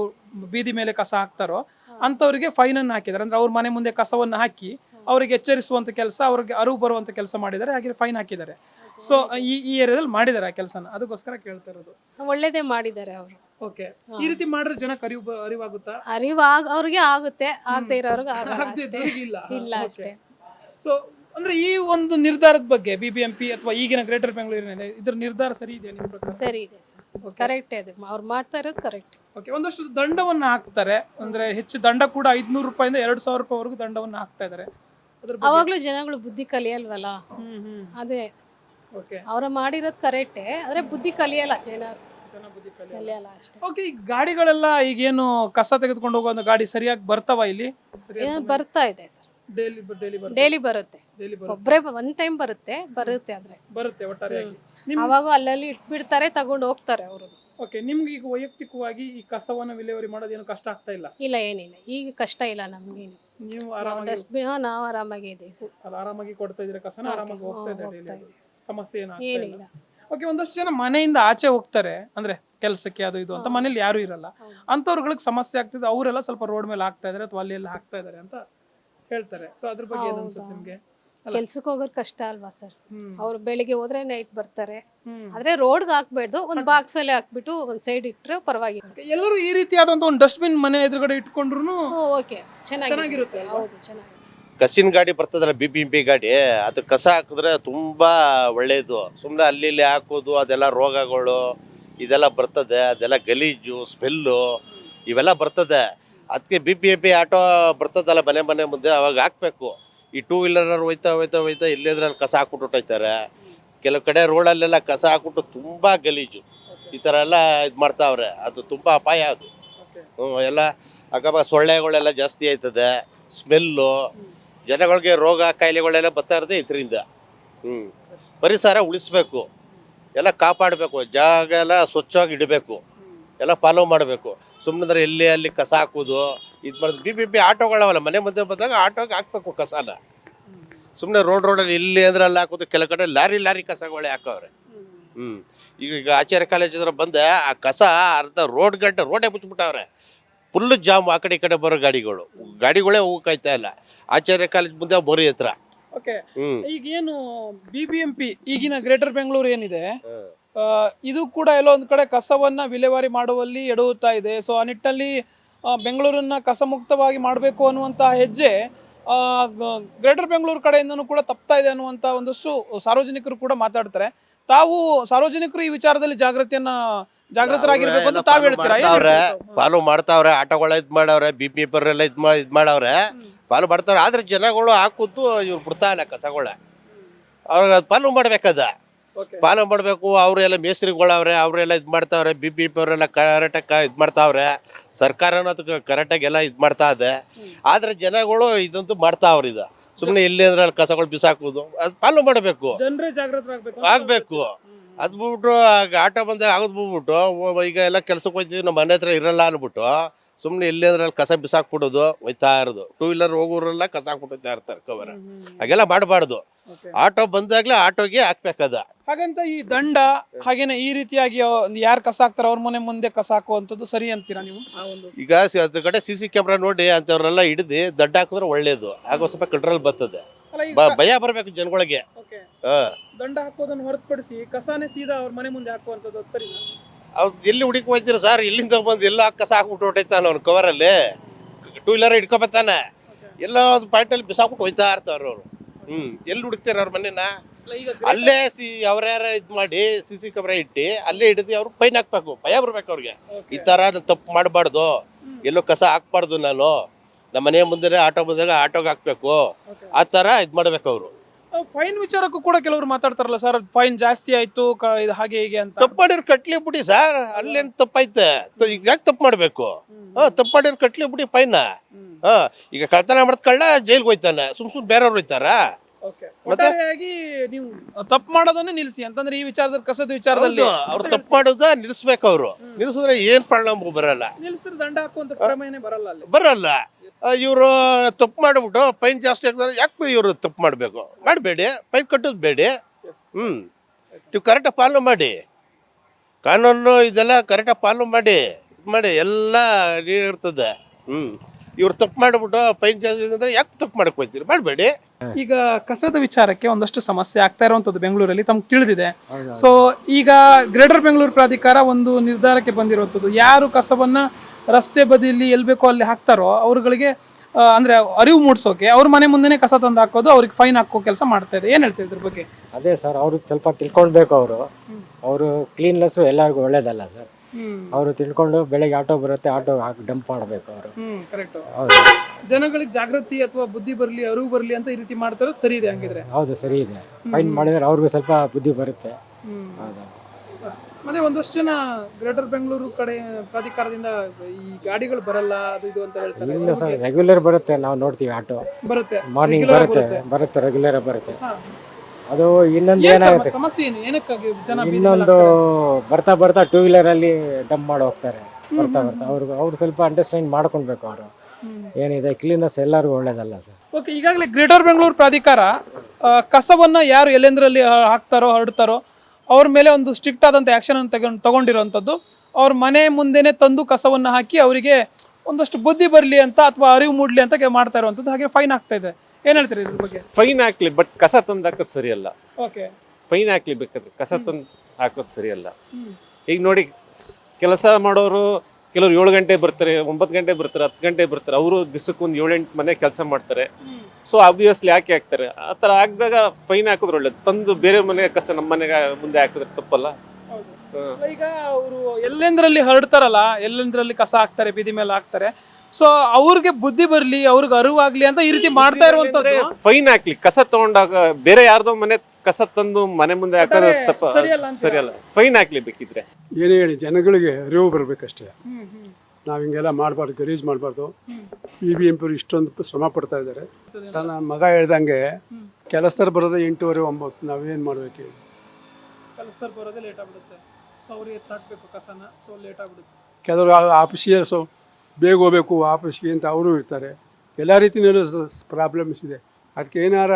ಬೀದಿ ಮೇಲೆ ಕಸ ಹಾಕ್ತಾರೋ ಅಂಥವ್ರಿಗೆ ಅನ್ನು ಹಾಕಿದ್ದಾರೆ. ಅಂದ್ರೆ ಅವ್ರ ಮನೆ ಮುಂದೆ ಕಸವನ್ನು ಹಾಕಿ ಅವರಿಗೆ ಎಚ್ಚರಿಸುವಂತ ಕೆಲಸ ಅವ್ರಿಗೆ ಅರಿವು ಬರುವಂತ ಕೆಲಸ ಮಾಡಿದ್ದಾರೆ. ಹಾಗೆ ಫೈನ್ ಹಾಕಿದ್ದಾರೆ. ಸೊ ಈ ಈ ಏರಿಯಾದಲ್ಲಿ ಮಾಡಿದ್ದಾರೆ ಆ ಕೆಲಸನ. ಅದಕ್ಕೋಸ್ಕರ ಕೇಳ್ತಾ ಇರೋದು. ಒಳ್ಳೇದೇ ಮಾಡಿದ್ದಾರೆ ಅವರು. ಓಕೆ ಈ ರೀತಿ ಮಾಡಿದ್ರೆ ಜನಕ್ಕೆ ಅರಿವು ಅರಿವಾಗುತ್ತಾ? ಅರಿವು ಆಗ ಅವ್ರಿಗೆ ಆಗುತ್ತೆ. ಆಗದೆ ಇರೋರ್ಗೆ ಆಗಲ್ಲ ಅಷ್ಟೇ. ಇಲ್ಲ. ಇಲ್ಲ ಅಷ್ಟೇ. ಸೊ ಅಂದ್ರೆ ಈ ಒಂದು ನಿರ್ಧಾರದ ಬಗ್ಗೆ ಬಿಬಿಎಂಪಿ ಅಥವಾ ಈಗಿನ ಗ್ರೇಟರ್ ಬೆಂಗಳೂರಿನ ಇದ್ರ ನಿರ್ಧಾರ ಸರಿ ಇದೆ ನಿಮ್ಮ ಪ್ರಕಾರ? ಸರಿ ಇದೆ ಸರ್. ಕರೆಕ್ಟ್ ಇದೆ. ಅವ್ರು ಮಾಡ್ತಾ ಇರೋದು ಕರೆಕ್ಟ್ ಓಕೆ ಒಂದಷ್ಟು ದಂಡವನ್ನ ಹಾಕ್ತಾರೆ. ಅಂದ್ರೆ ಹೆಚ್ಚು ದಂಡ ಕೂಡ ಐದ್ನೂರು ರೂಪಾಯಿಂದ ಎರಡು ಸಾವಿರ ರೂಪಾಯಿವರೆಗೂ ದಂಡವನ್ನ ಹಾಕ್ತಾ ಇದ್ದಾರೆ ಅವಾಗ್ಲೂ ಜನಗಳು ಬುದ್ಧಿ ಕಲಿಯಲ್ವಲ್ಲ? ಅದೇ. ಓಕೆ ಅವ್ರ ಮಾಡಿರೋದು ಕರೆಕ್ಟೇ ಆದ್ರೆ ಬುದ್ಧಿ ಕಲಿಯಲ್ಲ ಜನ ಕಲಿಯಲ್ಲ. ಅಷ್ಟೇ. ಓಕೆ ಈ ಗಾಡಿಗಳೆಲ್ಲ ಈಗೇನು ಕಸ ತೆಗೆದುಕೊಂಡು ಹೋಗೋ ಒಂದು ಗಾಡಿ ಸರಿಯಾಗಿ ಬರ್ತಾವ ಇಲ್ಲಿ? ಬರ್ತಾ ಇದೆ ಸರ್. ಡೈಲಿ ಡೈಲಿ ಬರುತ್ತೆ? ಡೈಲಿ ಬರುತ್ತೆ. ಡೈಲಿ ಬರುತ್ತೆ. ಒಬ್ರೇ ಒನ್ ಟೈಮ್ ಬರುತ್ತೆ ಬರುತ್ತೆ ಆದ್ರೆ. ಬರುತ್ತೆ ಒಟ್ಟಾರೆಯಾಗಿ. ನಿಮ್ ಅವಾಗ ಅಲ್ಲಲ್ಲಿ ಇಟ್ಬಿಡ್ತಾರೆ ತಗೊಂಡು ಹೋಗ್ತಾರೆ ಅವರು. ಓಕೆ ನಿಮ್ಗೆ ಈಗ ವೈಯಕ್ತಿಕವಾಗಿ ಈ ಕಸವನ್ನ ವಿಲೇವರಿ ಮಾಡೋದೇನು ಕಷ್ಟ ಆಗ್ತಾ ಇಲ್ಲ? ಇಲ್ಲ ಏನಿಲ್ಲ. ಈಗ ಕಷ್ಟ ಇಲ್ಲ ನಮ್ಗೇನು. ನೀವು ಆರಾಮಾಗಿ ಡಸ್ಟ್ಬಿನ್ ನಾವು ಆರಾಮಾಗಿ ಇದೆ ಅದು ಆರಾಮಾಗಿ ಕೊಡ್ತಾ ಇದ್ರೆ ಕಸನ? ಆರಾಮಾಗಿ ಹೋಗ್ತಾ ಇದೆ ಅದು. ಸಮಸ್ಯೆ ಇಲ್ಲ? ಏನಿಲ್ಲ. ಓಕೆ ಒಂದಷ್ಟು ಜನ ಮನೆಯಿಂದ ಆಚೆ ಹೋಗ್ತಾರೆ. ಅಂದ್ರೆ ಕೆಲಸಕ್ಕೆ ಅದು ಇದು ಅಂತ ಮನೇಲಿ ಯಾರು ಇರಲ್ಲ. ಅಂಥವ್ರುಗಳಿಗೆ ಸಮಸ್ಯೆ ಆಗ್ತಿದೆ ಅವರೆಲ್ಲ ಸ್ವಲ್ಪ ರೋಡ್ ಮೇಲೆ ಹಾಕ್ತಾ ಇದಾರೆ ಅಥವಾ ಅಲ್ಲಿ ಎಲ್ಲ ಹಾಕ್ತಾ ಇದಾರೆ ಅಂತ ಹೇಳ್ತಾರೆ. ಸೊ ಅದ್ರ ಬಗ್ಗೆ ಏನು ಅನ್ಸುತ್ತೆ ನಿಮ್ಗೆ? ಕೆಲ್ಸಕ್ಕೆ ಹೋಗೋರ್ ಕಷ್ಟ ಅಲ್ವಾ ಸರ್? ಅವ್ರು ಬೆಳಿಗ್ಗೆ ಹೋದ್ರೆ ನೈಟ್ ಬರ್ತಾರೆ. ಆದ್ರೆ ರೋಡ್ಗೆ ಹಾಕ್ಬೇಡ್ದು ಒಂದ್ ಬಾಕ್ಸ್ ಅಲ್ಲಿ ಹಾಕ್ಬಿಟ್ಟು ಒಂದ್ ಸೈಡ್ ಇಟ್ರೆ ಪರವಾಗಿಲ್ಲ. ಎಲ್ಲರೂ ಈ ರೀತಿಯಾದಂತ ಒಂದು ಡಸ್ಟ್ಬಿನ್ ಮನೆ ಎದುರುಗಡೆ ಇಟ್ಕೊಂಡ್ರು ಓಕೆ ಚೆನ್ನಾಗಿ ಚೆನ್ನಾಗಿರುತ್ತೆ ಹೌದು ಚೆನ್ನಾಗಿ ಕಸಿನ ಗಾಡಿ ಬರ್ತದಲ್ಲ ಬಿ ಬಿ ಬಿ ಗಾಡಿ ಅದು ಕಸ ಹಾಕಿದ್ರೆ ತುಂಬಾ ಒಳ್ಳೇದು. ಸುಮ್ಮನೆ ಅಲ್ಲಿ ಇಲ್ಲಿ ಹಾಕೋದು ಅದೆಲ್ಲ ರೋಗಗಳು ಇದೆಲ್ಲ ಬರ್ತದೆ ಅದೆಲ್ಲ ಗಲೀಜು ಸ್ಮೆಲ್ಲು ಇವೆಲ್ಲ ಬರ್ತದೆ. ಅದಕ್ಕೆ ಬಿ ಬಿ ಪಿ ಆಟೋ ಬರ್ತದಲ್ಲ ಮನೆ ಮನೆ ಮುಂದೆ ಅವಾಗ ಹಾಕ್ಬೇಕು. ಈ ಟೂ ವೀಲರ್ ಹೋಯ್ತಾ ಹೋಯ್ತಾ ಹೋಯ್ತಾ ಇಲ್ಲಿದ್ರಲ್ಲಿ ಕಸ ಹಾಕ್ಬಿಟ್ಟು ಹೊಟ್ಟೋಯ್ತಾರೆ ಕೆಲವು ಕಡೆ ರೋಡಲ್ಲೆಲ್ಲ ಕಸ ಹಾಕ್ಬಿಟ್ಟು ತುಂಬ ಗಲೀಜು. ಈ ಥರ ಎಲ್ಲ ಇದು ಮಾಡ್ತಾವ್ರೆ. ಅದು ತುಂಬ ಅಪಾಯ ಅದು. ಹ್ಞೂ ಎಲ್ಲ ಅಕ್ಕಪಕ್ಕ ಸೊಳ್ಳೆಗಳೆಲ್ಲ ಜಾಸ್ತಿ ಆಯ್ತದೆ. ಸ್ಮೆಲ್ಲು ಜನಗಳಿಗೆ ರೋಗ ಕಾಯಿಲೆಗಳೆಲ್ಲ ಬರ್ತಾ ಇರೋದೇ ಇದರಿಂದ. ಹ್ಞೂ ಪರಿಸರ ಉಳಿಸ್ಬೇಕು. ಎಲ್ಲ ಕಾಪಾಡಬೇಕು. ಜಾಗ ಎಲ್ಲ ಸ್ವಚ್ಛವಾಗಿ ಇಡಬೇಕು. ಎಲ್ಲ ಫಾಲೋ ಮಾಡಬೇಕು. ಸುಮ್ಮನೆ ಎಲ್ಲಿ ಅಲ್ಲಿ ಕಸ ಹಾಕೋದು ಇದು ಮಾಡೋದು. ಬಿ ಬಿ ಬಿ ಆಟೋಗಳವಲ್ಲ ಮನೆ ಮುಂದೆ ಬಂದಾಗ ಆಟೋಗೆ ಹಾಕ್ಬೇಕು ಕಸನ. ಸುಮ್ಮನೆ ರೋಡ್ ರೋಡಲ್ಲಿ ಇಲ್ಲಿ ಅಂದ್ರೆ ಅಲ್ಲಿ ಹಾಕೋದು ಕೆಲ ಕಡೆ ಲಾರಿ ಲಾರಿ ಕಸಗಳೇ ಹಾಕವ್ರೆ. ಹ್ಞೂ ಈಗ ಈಗ ಆಚಾರ್ಯ ಕಾಲೇಜ್ ಹತ್ರ ಬಂದೆ ಆ ಕಸ ಅರ್ಧ ರೋಡ್ ಗಂಟೆ ರೋಡೇ ಮುಚ್ಚಿಬಿಟ್ಟವ್ರೆ. ಫುಲ್ ಜಾಮ್ ಆ ಕಡೆ ಈ ಕಡೆ ಬರೋ ಗಾಡಿಗಳು. ಗಾಡಿಗಳೇ ಹೋಗಕ್ಕಾಯ್ತಾ ಇಲ್ಲ. ಆಚಾರ್ಯ ಕಾಲೇಜ್ ಮುಂದೆ ಬೋರಿ ಹತ್ರ. ಓಕೆ ಹ್ಞೂ ಈಗ ಏನು ಬಿ ಬಿ ಎಂ ಪಿ ಈಗಿನ ಗ್ರೇಟರ್ ಬೆಂಗಳೂರು ಏನಿದೆ? ಇದು ಕೂಡ ಎಲ್ಲೋ ಒಂದು ಕಡೆ ಕಸವನ್ನ ವಿಲೇವಾರಿ ಮಾಡುವಲ್ಲಿ ಎಡುತ್ತಾ ಇದೆ. ಸೊ ಆ ನಿಟ್ಟಿನಲ್ಲಿ ಬೆಂಗಳೂರನ್ನ ಕಸ ಮುಕ್ತವಾಗಿ ಮಾಡಬೇಕು ಅನ್ನುವಂತಹ ಹೆಜ್ಜೆ ಗ್ರೇಟರ್ ಬೆಂಗಳೂರು ಕಡೆಯಿಂದನೂ ಕೂಡ ತಪ್ತಾ ಇದೆ ಅನ್ನುವಂಥ ಒಂದಷ್ಟು ಸಾರ್ವಜನಿಕರು ಕೂಡ ಮಾತಾಡ್ತಾರೆ. ತಾವು ಸಾರ್ವಜನಿಕರು ಈ ವಿಚಾರದಲ್ಲಿ ಜಾಗೃತಿಯನ್ನ ಜಾಗೃತರಾಗಿರ್ಬೇಕು ಅಂತ ತಾವು ಹೇಳ್ತೀರಾ? ಏನ್ ಮಾಡ್ತಾವ್ರೆ ಫಾಲೋ ಮಾಡ್ತಾವ್ರೆ ಆಟೋಗಳ ಇದ್ ಮಾಡವ್ರೆ ಬಿ ಪಿ ಎಲ್ಲ ಇದ್ ಇದ್ ಮಾಡವ್ರೆ ಫಾಲೋ ಮಾಡ್ತಾವ್ರೆ. ಆದ್ರೆ ಜನಗಳು ಹಾಕುತ್ತು ಇವ್ರು ಬಿಡ್ತಾ ಇಲ್ಲ ಕಸಗಳ ಅವ್ರ ಫಾಲೋ ಮಾಡ್ಬೇಕದ? ಫಾಲೋ ಮಾಡಬೇಕು ಅವರೆಲ್ಲ ಮೇಸ್ತ್ರಿಗಳವ್ರೆ ಅವರೆಲ್ಲ ಇದು ಮಾಡ್ತಾವ್ರೆ ಬಿ ಪಿ ಪಿ ಅವರೆಲ್ಲ ಕರೆಕ್ಟಾಗಿ ಇದು ಮಾಡ್ತಾವ್ರೆ ಸರ್ಕಾರನೂ ಅದಕ್ಕೆ ಕರೆಕ್ಟಾಗಿ ಎಲ್ಲ ಇದು ಮಾಡ್ತಾ ಇದೆ. ಆದ್ರೆ ಜನಗಳು ಇದಂತೂ ಮಾಡ್ತಾವ್ರೆ ಇದು. ಸುಮ್ಮನೆ ಇಲ್ಲಿ ಅಂದ್ರೆ ಅಲ್ಲಿ ಕಸಗಳು ಬಿಸಾಕುದು ಅದು ಫಾಲೋ ಮಾಡಬೇಕು. ಜನರೇ ಜಾಗೃತರಾಗಬೇಕು ಆಗಬೇಕು ಅದ್ ಬಿಟ್ಬಿಟ್ಟು ಆಟೋ ಬಂದಾಗ ಆಗದ್ ಬಿಟ್ಬಿಟ್ಟು ಈಗ ಎಲ್ಲ ಕೆಲ್ಸಕ್ಕೆ ಹೋಗ್ತೀವಿ ನಮ್ಮ ಮನೆ ಹತ್ರ ಇರಲ್ಲ ಅನ್ಬಿಟ್ಟು ಸುಮ್ಮನೆ ಇಲ್ಲಿ ಅಂದ್ರೆ ಅಲ್ಲಿ ಕಸ ಬಿಸಾಕ್ಬಿಡೋದು ಒಯ್ತಾ ಇರೋದು. ಟೂ ವೀಲರ್ ಹೋಗೋರೆಲ್ಲ ಕಸ ಹಾಕ್ಬಿಟ್ಟು ಇರ್ತಾರೆ ಕವರ್ ಹಾಗೆಲ್ಲ ಮಾಡಬಾರ್ದು. ಆಟೋ ಬಂದಾಗ್ಲೇ ಆಟೋಗೆ ಹಾಕ್ಬೇಕದ. ಹಾಗಂತ ಈ ದಂಡ ಹಾಗೇನೆ ಈ ರೀತಿಯಾಗಿ ಒಂದು ಯಾರು ಕಸ ಹಾಕ್ತಾರ ಅವ್ರ ಮನೆ ಮುಂದೆ ಕಸ ಹಾಕುವಂಥದ್ದು ಸರಿ ಅಂತೀರಾ ನೀವು? ಆ ಒಂದು ಈಗ ಸಿ- ಅದ್ರ ಕಡೆ ಸಿ ಸಿ ಕ್ಯಾಮ್ರಾ ನೋಡಿ ಅಂತವ್ರೆಲ್ಲ ಹಿಡಿದು ದಡ್ಡ ಹಾಕಿದ್ರೆ ಒಳ್ಳೇದು. ಆಗ ಸ್ವಲ್ಪ ಕಂಟ್ರೋಲ್ ಬರ್ತದೆ. ಅಲ್ಲ ಬ- ಭಯ ಬರ್ಬೇಕು ಜನಗಳಿಗೆ. ಹಾ. ದಂಡ ಹಾಕೋದನ್ನ ಹೊರತುಪಡಿಸಿ ಕಸಾನೇ ಸೀದಾ ಅವ್ರ ಮನೆ ಮುಂದೆ ಹಾಕುವಂಥದ್ದು ಸರಿ ಸರಿನಾ? ಅವ್ರು ಎಲ್ಲಿ ಹುಡುಕಿ ಹೋಯ್ತೀರ ಸರ್? ಇಲ್ಲಿಂದ ಬಂದು ಎಲ್ಲ ಕಸ ಹಾಕ್ಬಿಟ್ಟು ಹೊಟ್ಟೈತಾನ ಕವರ್ ಕವರಲ್ಲಿ ಟೂ ವೀಲರ್ ಹಿಡ್ಕೊಬತ್ತಾನೆ. ಎಲ್ಲ ಒಂದು ಪಾಯಿಂಟಲ್ಲಿ ಬಿಸಾಕ್ಬಿಟ್ಟು ಹೋಯ್ತಾ ಇರ್ತಾರ ಅವರು. ಹ್ಮ್ ಎಲ್ಲಿ ಹುಡುಕ್ತಾರೆ ಅವ್ರ ಮನೇನ? ಅಲ್ಲೇ ಸಿ ಅವ್ರ್ಯಾರ ಇದು ಮಾಡಿ ಸಿ ಸಿ ಕ್ಯಾಮ್ರಾ ಇಟ್ಟು ಅಲ್ಲೇ ಹಿಡಿದು ಅವ್ರು ಫೈನ್ ಹಾಕ್ಬೇಕು ಭಯ ಬರ್ಬೇಕು ಅವ್ರಿಗೆ. ಈ ಥರ ನಾನು ತಪ್ಪು ಮಾಡಬಾರ್ದು. ಎಲ್ಲೋ ಕಸ ಹಾಕ್ಬಾರ್ದು ನಾನು. ನಮ್ಮ ಮನೆ ಮುಂದೆ ಆಟೋ ಬಂದಾಗ ಆಟೋಗೆ ಹಾಕ್ಬೇಕು. ಆ ಥರ ಇದು ಮಾಡ್ಬೇಕು ಅವರು. ಫೈನ್ ವಿಚಾರಕ್ಕೂ ಕೂಡ ಕೆಲವರು ಮಾತಾಡ್ತಾರಲ್ಲ ಸರ್ ಫೈನ್ ಜಾಸ್ತಿ ಆಯ್ತು ಕ- ಇದು ಹಾಗೆ ಹೀಗೆ ಅಂತ. ತಪ್ಪಾಡಿರ್ ಕಟ್ಲಿ ಬಿಡಿ ಸರ್ ಅಲ್ಲೇನ್ ತಪ್ಪೈತೆ ತ- ಈಗ ಯಾಕೆ ತಪ್ಪು ಮಾಡಬೇಕು ತಪ್ಪಾಡಿರ್ ಕಟ್ಲಿ ಬಿಡಿ ಫೈನ್. ಹಾ ಈಗ ಕಳ್ತನ ಮಾಡ್ತ ಕಳ್ಳ ಜೈಲ್ಗೆ ಹೋಯ್ತಾನೆ ಸುಮ್ ಸುಮ್ ಬೇರೆಯವ್ರು ಹೋಯ್ತಾರ? ಒಟ್ಟಾರೆಯಾಗಿ ನೀವು ತಪ್ಪು ಮಾಡೋದನ್ನ ನಿಲ್ಲಿಸಿ ಅಂತಂದ್ರೆ ಈ ವಿಚಾರದ ಕಸದ ವಿಚಾರದಲ್ಲಿ ಅವ್ರು ತಪ್ಪು ಮಾಡೋದ ನಿಲ್ಸ್ಬೇಕು ಅವರು. ನಿಲ್ಸಿದ್ರೆ ಏನ್ ಪರಿಣಾಮ ಬರಲ್ಲ. ನಿಲ್ಸಿದ್ರೆ ದಂಡ ಹಾಕುವಂತ ಪ್ರಮೇಯನೇ ಬರಲ್ಲ ಅಲ್ಲಿ. ಬರಲ್ಲ. ಇವರು ತಪ್ಪು ಮಾಡಿಬಿಟ್ಟು ಪೈನ್ ಜಾಸ್ತಿ ಹಾಕಿದ್ರೆ. ಯಾಕೆ ಇವರು ತಪ್ಪು ಮಾಡಬೇಕು? ಮಾಡಬೇಡಿ ಪೈಪ್ ಕಟ್ಟೋದು ಬೇಡಿ. ಹ್ಞೂ ನೀವು ಕರೆಕ್ಟಾಗಿ ಫಾಲೋ ಮಾಡಿ. ಕಾನೂನು ಇದೆಲ್ಲ ಕರೆಕ್ಟಾಗಿ ಫಾಲೋ ಮಾಡಿ. ಇದ್ ಮಾಡಿ ಎಲ್ಲ ಇರ್ತದೆ. ಹ್ಞೂ ಇವ್ರು ತಪ್ಪು ಮಾಡಿಬಿಟ್ಟು ಪೈನ್ ಜಾಸ್ತಿ ಅಂದರೆ ಯಾಕೆ ತಪ್ಪು ಮಾಡಕ್ಕೆ ಹೋಗ್ತೀರಿ? ಮಾಡಬೇಡಿ. ಈಗ ಕಸದ ವಿಚಾರಕ್ಕೆ ಒಂದಷ್ಟು ಸಮಸ್ಯೆ ಆಗ್ತಾ ಇರುವಂತದ್ದು ಬೆಂಗಳೂರಲ್ಲಿ ತಮ್ಗೆ ತಿಳಿದಿದೆ. ಸೊ ಈಗ ಗ್ರೇಟರ್ ಬೆಂಗಳೂರು ಪ್ರಾಧಿಕಾರ ಒಂದು ನಿರ್ಧಾರಕ್ಕೆ ಬಂದಿರುವಂತದ್ದು. ಯಾರು ಕಸವನ್ನ ರಸ್ತೆ ಬದಿಯಲ್ಲಿ ಎಲ್ಲಿ ಬೇಕೋ ಅಲ್ಲಿ ಹಾಕ್ತಾರೋ ಅವ್ರಗಳಿಗೆ ಅಂದ್ರೆ ಅರಿವು ಮೂಡಿಸೋಕೆ ಅವ್ರ ಮನೆ ಮುಂದೆನೆ ಕಸ ತಂದು ಹಾಕೋದು ಅವ್ರಿಗೆ ಫೈನ್ ಹಾಕೋ ಕೆಲಸ ಮಾಡ್ತಾ ಇದೆ. ಏನ್ ಹೇಳ್ತೀವಿ ಇದ್ರ ಬಗ್ಗೆ? ಅದೇ ಸರ್ ಅವರು ಸ್ವಲ್ಪ ತಿಳ್ಕೊಳ್ಬೇಕು ಅವರು. ಅವರು ಕ್ಲೀನ್ಲೆಸ್ ಎಲ್ಲರಿಗೂ ಒಳ್ಳೇದಲ್ಲ ಸರ್. ಅವರು ತಿಳ್ಕೊಂಡು ಬೆಳಗ್ಗೆ ಆಟೋ ಬರುತ್ತೆ ಆಟೋ ಹಾಕಿ ಡಂಪ್ ಮಾಡಬೇಕು ಅವರು. ಕರೆಕ್ಟ್ ಹೌದು. ಜನಗಳಿಗೆ ಜಾಗೃತಿ ಅಥವಾ ಬುದ್ಧಿ ಬರಲಿ ಅರಿವು ಬರಲಿ ಅಂತ ಈ ರೀತಿ ಮಾಡ್ತಾರೆ ಸರಿ ಇದೆ ಹಂಗಿದ್ರೆ? ಹೌದು ಸರಿ ಇದೆ. ಫೈನ್ ಮಾಡಿದ್ರೆ ಅವ್ರಿಗೂ ಸ್ವಲ್ಪ ಬುದ್ಧಿ ಬರುತ್ತೆ. ಹೌದು. ಮತ್ತೆ ಒಂದಷ್ಟು ಜನ ಗ್ರೇಟರ್ ಬೆಂಗಳೂರು ಕಡೆ ಪ್ರಾಧಿಕಾರದಿಂದ ಈ ಗಾಡಿಗಳು ಬರಲ್ಲ ಅದು ಇದು ಅಂತ ಹೇಳ್ತಾರೆ. ಇಲ್ಲ ಸರ್ ರೆಗ್ಯುಲರ್ ಬರುತ್ತೆ ನಾವು ನೋಡ್ತೀವಿ ಆಟೋ. ಬರುತ್ತೆ. ಮಾರ್ನಿಂಗ್ ಬರುತ್ತೆ ಬರುತ್ತೆ. ರೆಗ್ಯುಲರ್ ಬರುತ್ತೆ. ಹಾ. ಅದು ಇನ್ನೊಂದು ಏನ್ ಸಮ- ಏನಾಗುತ್ತೆ? ಸಮಸ್ಯೆ ಏನು? ಏನಕ್ಕಾಗಿ ಜನ ಬೀದಿ ಇನ್ನೊಂದು ಬರ್ತಾ ಬರ್ತಾ ಟೂ ವೀಲರ್ ಅಲ್ಲಿ ಡಂಪ್ ಮಾಡಿ ಹೋಗ್ತಾರೆ. ಬರ್ತಾ ಬರ್ತಾ. ಅವ್ರಿಗೆ ಅವ್ರು ಸ್ವಲ್ಪ ಅಂಡರ್ಸ್ಟ್ಯಾಂಡ್ ಮಾಡ್ಕೊಳ್ಬೇಕು ಅವರು. ಏನಿದೆ? ಕ್ಲೀನೆಸ್ ಎಲ್ಲರಿಗೂ ಒಳ್ಳೇದಲ್ಲ ಸರ್. ಓಕೆ ಈಗಾಗಲೇ ಗ್ರೇಟರ್ ಬೆಂಗಳೂರು ಪ್ರಾಧಿಕಾರ ಆ, ಕಸವನ್ನ ಯಾರು ಎಲ್ಲೆಂದ್ರಲ್ಲಿ ಹಾಕ್ತಾರೋ ಹರಡ್ತಾರೋ ಅವ್ರ ಮೇಲೆ ಒಂದು ಸ್ಟ್ರಿಕ್ಟ್ ಆದಂತ ಆಕ್ಷನ್ ಅನ್ನು ತಗೊಂಡ್ ತಗೊಂಡಿರುವಂತದ್ದು ಅವ್ರ ಮನೆ ಮುಂದೆನೆ ತಂದು ಕಸವನ್ನು ಹಾಕಿ ಅವರಿಗೆ ಒಂದಷ್ಟು ಬುದ್ಧಿ ಬರಲಿ ಅಂತ ಅಥವಾ ಅರಿವು ಮೂಡಲಿ ಅಂತ ಮಾಡ್ತಾ ಇರುವಂತದ್ದು ಹಾಗೆ ಫೈನ್ ಆಗ್ತಾ ಇದೆ. ಏನ್ ಹೇಳ್ತೀರಿ ಇದ್ರ ಬಗ್ಗೆ? ಫೈನ್ ಹಾಕ್ಲಿ ಬಟ್ ಕಸ ತಂದಾಕ ಸರಿಯಲ್ಲ. ಓಕೆ. ಫೈನ್ ಹಾಕ್ಲಿ ಬೇಕಾದ್ರೆ ಕಸ ತಂದು ಹಾಕೋದು ಸರಿಯಲ್ಲ. ಈಗ ನೋಡಿ ಕೆಲಸ ಮಾಡೋರು ಕೆಲವ್ರು ಏಳು ಗಂಟೆ ಬರ್ತಾರೆ ಒಂಬತ್ತು ಗಂಟೆ ಬರ್ತಾರೆ ಹತ್ತು ಗಂಟೆ ಬರ್ತಾರೆ. ಅವರು ದಿವಸಕ್ಕೆ ಒಂದು ಏಳೆಂಟು ಮನೆ ಕೆಲಸ ಮಾಡ್ತಾರೆ. ಸೊ ಆಬ್ವಿಯಸ್ಲಿ ಯಾಕೆ ಹಾಕ್ತಾರೆ? ಆ ಥರ ಹಾಕಿದಾಗ ಫೈನ್ ಹಾಕಿದ್ರೆ ಒಳ್ಳೇದು. ತಂದು ಬೇರೆ ಮನೆ ಕಸ ನಮ್ಮ ಮನೆಗೆ ಮುಂದೆ ಹಾಕಿದ್ರೆ ತಪ್ಪಲ್ಲ. ಈಗ ಅವರು ಎಲ್ಲೆಂದ್ರಲ್ಲಿ ಹರಡ್ತಾರಲ್ಲ ಎಲ್ಲೆಂದ್ರಲ್ಲಿ ಕಸ ಹಾಕ್ತಾರೆ ಬೀದಿ ಮೇಲೆ ಹಾಕ್ತಾರೆ. ಸೊ ಅವ್ರಿಗೆ ಬುದ್ಧಿ ಬರ್ಲಿ ಅವ್ರಿಗೆ ಅರಿವಾಗ್ಲಿ ಅಂತ ಈ ರೀತಿ ಮಾಡ್ತಾ ಇರುವಂತದ್ದು ಫೈನ್ ಹಾಕ್ಲಿ. ಕಸ ತಗೊಂಡಾಗ ಬೇರೆ ಯಾರ್ದೋ ಮನೆ ಕಸ ತಂದು ಮನೆ ಮುಂದೆ ಹಾಕೋದು ತಪ್ಪ ಸರಿಯಲ್ಲ? ಫೈನ್ ಹಾಕ್ಲಿ ಬೇಕಿದ್ರೆ ಏನೇ ಹೇಳಿ ಜನಗಳಿಗೆ ಅರಿವು ಬರಬೇಕಷ್ಟೇ. ನಾವು ಹಿಂಗೆಲ್ಲ ಮಾಡಬಾರ್ದು ಗಲೀಜ್ ಮಾಡಬಾರ್ದು. ಬಿ ಬಿ ಎಂ ಪಿ ಇಷ್ಟೊಂದು ಶ್ರಮ ಪಡ್ತಾ ಇದ್ದಾರೆ ಸರ್. ನನ್ನ ಮಗ ಹೇಳ್ದಂಗೆ ಕೆಲಸದಲ್ಲಿ ಬರೋದೇ ಎಂಟೂವರೆ ಒಂಬತ್ತು ನಾವೇನು ಮಾಡ್ಬೇಕು ಹೇಳಿ? ಬರೋದೇ ಲೇಟ್ ಆಗ್ಬಿಡುತ್ತೆ. ಸೊ ಎತ್ತಾಕ್ಬೇಕು ಕಸನ ಸೊ ಲೇಟ್ ಆಗ್ಬಿಡುತ್ತೆ. ಕೆಲವರು ಆಫೀಸಿಯರ್ಸು ಬೇಗ ಹೋಗ್ಬೇಕು ಆಫೀಸ್ಗೆ ಅಂತ ಅವರು ಇರ್ತಾರೆ. ಎಲ್ಲ ರೀತಿಯಲ್ಲೂ ಪ್ರಾಬ್ಲಮ್ಸ್ ಇದೆ ಅದಕ್ಕೆ ಏನಾರ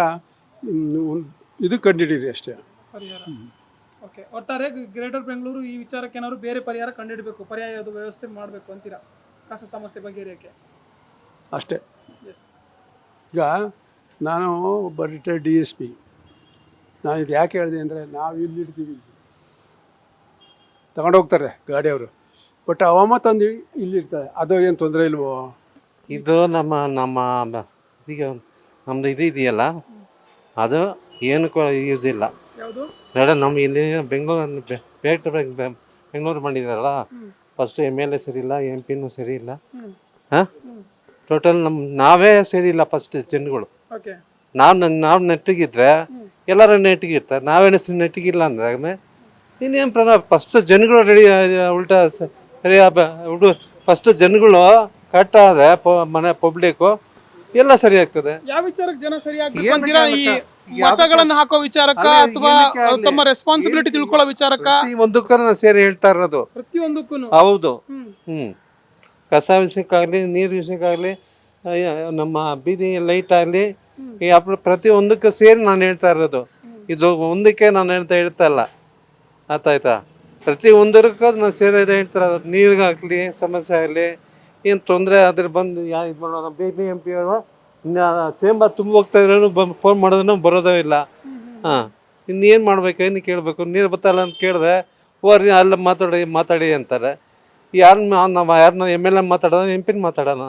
ಇದು ಕಂಡುಹಿಡೀರಿ ಅಷ್ಟೇ. ಪರಿಹಾರ. ಓಕೆ ಒಟ್ಟಾರೆ ಗ್ರೇಟರ್ ಬೆಂಗಳೂರು ಈ ವಿಚಾರಕ್ಕೆ ಏನಾದ್ರು ಬೇರೆ ಪರಿಹಾರ ಕಂಡುಹಿಡಬೇಕು ಪರ್ಯಾಯ ಅದು ವ್ಯವಸ್ಥೆ ಮಾಡಬೇಕು ಅಂತೀರಾ? ಕಸ ಸಮಸ್ಯೆ ಬಗೆಹರಿಯೋಕ್ಕೆ ಅಷ್ಟೇ. ಎಸ್ ಈಗ ನಾನು ಒಬ್ಬ ರಿಟೈರ್ಡ್ ಡಿ ಎಸ್ ಪಿ ನಾನು ಇದು ಯಾಕೆ ಹೇಳಿದೆ ಅಂದರೆ ನಾವು ಇಲ್ಲಿ ಇಡ್ತೀವಿ ತಗೊಂಡೋಗ್ತಾರೆ ಗಾಡಿಯವರು ಬಟ್ ಅವಮ್ಮ ತಂದು ಇಲ್ಲಿ ಇರ್ತಾರೆ. ಅದು ಏನು ತೊಂದರೆ ಇಲ್ವೋ? ಇದು ನಮ್ಮ ನಮ್ಮ ಈಗ ನಮ್ಮದು ಇದು ಇದೆಯಲ್ಲ? ಅದು ಏನಕ್ಕೂ ಯೂಸ್ ಇಲ್ಲ. ಯಾವುದು? ನೋಡ ನಮ್ಮ ಇಲ್ಲಿ ಬೆಂಗಳೂರು ಬೇಟ್ ಬೆಂಗಳೂರು ಮಾಡಿದಾರಲ್ಲ? ಫಸ್ಟ್ ಎಂ ಎಲ್ ಎ ಸರಿ ಇಲ್ಲ ಎಂ ಪಿನೂ ಸರಿ ಇಲ್ಲ. ಹಾಂ? ಟೋಟಲ್ ನಮ್ಮ ನಾವೇ ಸರಿ ಇಲ್ಲ ಫಸ್ಟ್ ಜನಗಳು. ನಾವು ನಾವು ನೆಟ್ಟಿಗಿದ್ರೆ ಎಲ್ಲರೂ ನೆಟ್ಟಿಗಿರ್ತಾರೆ. ನಾವೇನು ನೆಟ್ಟಿಗಿಲ್ಲ ಅಂದ್ರೆ ಇನ್ನೇನು ಪ್ರ ಫಸ್ಟ್ ಜನಗಳು ರೆಡಿ ಉಲ್ಟಾ ಸರಿ ಹುಡುಗ ಫಸ್ಟ್ ಜನಗಳು ಕಟ್ ಆದ್ರೆ ಮನೆ ಪಬ್ಲಿಕ್ಕು ಎಲ್ಲ ಸರಿ ಆಗ್ತದೆ. ಯಾವ ವಿಚಾರಕ್ಕೆ ಜನ ಸರಿಯಾಗಿ ಮತಗಳನ್ನ ಹಾಕೋ ವಿಚಾರಕ್ಕ ಅಥವಾ ತಮ್ಮ ರೆಸ್ಪಾನ್ಸಿಬಿಲಿಟಿ ತಿಳ್ಕೊಳ್ಳೋ ವಿಚಾರಕ್ಕ? ಒಂದಕ್ಕೂ ಸೇರಿ ಹೇಳ್ತಾ ಇರೋದು. ಪ್ರತಿಯೊಂದಕ್ಕೂ ಹೌದು. ಹ್ಮ್. ಕಸ ವಿಷಯಕ್ಕಾಗ್ಲಿ ನೀರು ವಿಷಯಕ್ಕಾಗ್ಲಿ ನಮ್ಮ ಬೀದಿ ಲೈಟ್ ಆಗ್ಲಿ ಪ್ರತಿ ಒಂದಕ್ಕೂ ಪ್ರತಿಯೊಂದಕ್ಕೂ ಸೇರಿ ನಾನು ಹೇಳ್ತಾ ಇರೋದು. ಇದು ಒಂದಕ್ಕೆ ನಾನು ಹೇಳ್ತಾ ಹೇಳ್ತಾ ಇಲ್ಲ. ಆಯ್ತಾ ಪ್ರತಿ ಒಂದಕ್ಕೂ ನಾನು ಸೇರಿ ಹೇಳ್ತಾ ಇರೋದು. ನೀರಿಗಾಗ್ಲಿ ಸಮಸ್ಯೆ ಆಗಲಿ ಏನು ತೊಂದರೆ ಆದ್ರೆ ಬಂದು ಯಾ ಇದು ಮಾಡೋಣ ಬಿ ಬಿ ಎಂ ಪಿ ಅವರು ಚೇಂಬರ್ ತುಂಬ ಹೋಗ್ತಾ ಇದ್ರು ಫೋನ್ ಮಾಡೋದನ್ನು ಬರೋದೇ ಇಲ್ಲ. ಹಾಂ ಇನ್ನೇನು ಮಾಡ್ಬೇಕು ಏನು ಕೇಳಬೇಕು? ನೀರು ಬರ್ತಲ್ಲ ಅಂತ ಕೇಳಿದೆ ಹೋರಿ ಅಲ್ಲ ಮಾತಾಡಿ ಮಾತಾಡಿ ಅಂತಾರೆ. ಯಾರನ್ನ ನಾವು ಯಾರನ್ನ ಎಂ ಎಲ್ ಎ ಮಾತಾಡೋಣ ಎಂ ಪಿನ ಮಾತಾಡೋಣ